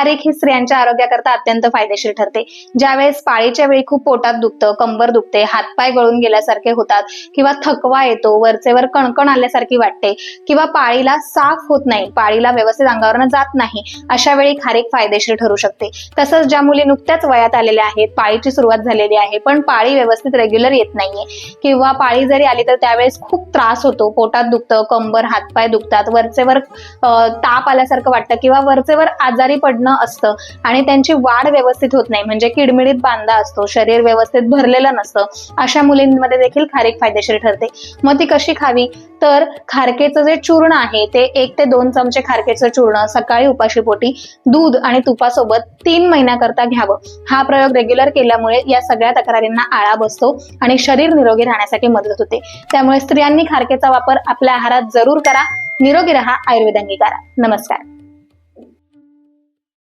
खारीक ही स्त्रियांच्या आरोग्याकरता अत्यंत फायदेशीर ठरते. ज्यावेळेस पाळीच्या वेळी खूप पोटात दुखतं कंबर दुखते हातपाय गळून गेल्यासारखे होतात किंवा थकवा येतो वरचेवर कणकण आल्यासारखी वाटते किंवा पाळीला साफ होत नाही पाळीला व्यवस्थित अंगावरनं जात नाही अशा वेळी खारीक फायदेशीर ठरू शकते. तसंच ज्या मुली नुकत्याच वयात आलेल्या आहेत पाळीची सुरुवात झालेली आहे पण पाळी व्यवस्थित रेग्युलर येत नाहीये किंवा पाळी जरी आली तर त्यावेळेस खूप त्रास होतो पोटात दुखतं कंबर हातपाय दुखतात वरचेवर ताप आल्यासारखं वाटतं किंवा वरचेवर आजारी पडणं असतं आणि त्यांची वाढ व्यवस्थित होत नाही. म्हणजे किडमिडीत बांधा असतो शरीर व्यवस्थित भरलेलं नसतं. अशा मुलींमध्ये देखील खारीक फायदेशीर ठरते. मग ती कशी खावी? तर खारकेचं जे चूर्ण आहे ते एक ते दोन चमचे खारकेचं चूर्ण सकाळी उपाशीपोटी दूध आणि तुपासोबत तीन महिन्याकरता घ्यावं. हा प्रयोग रेग्युलर केल्यामुळे या सगळ्या तक्रारींना आळा बसतो आणि शरीर निरोगी राहण्यासाठी मदत होते. त्यामुळे स्त्रियांनी खारकेचा वापर आपल्या आहारात जरूर करा. निरोगी रहा आयुर्वेद अंगीकारा नमस्कार.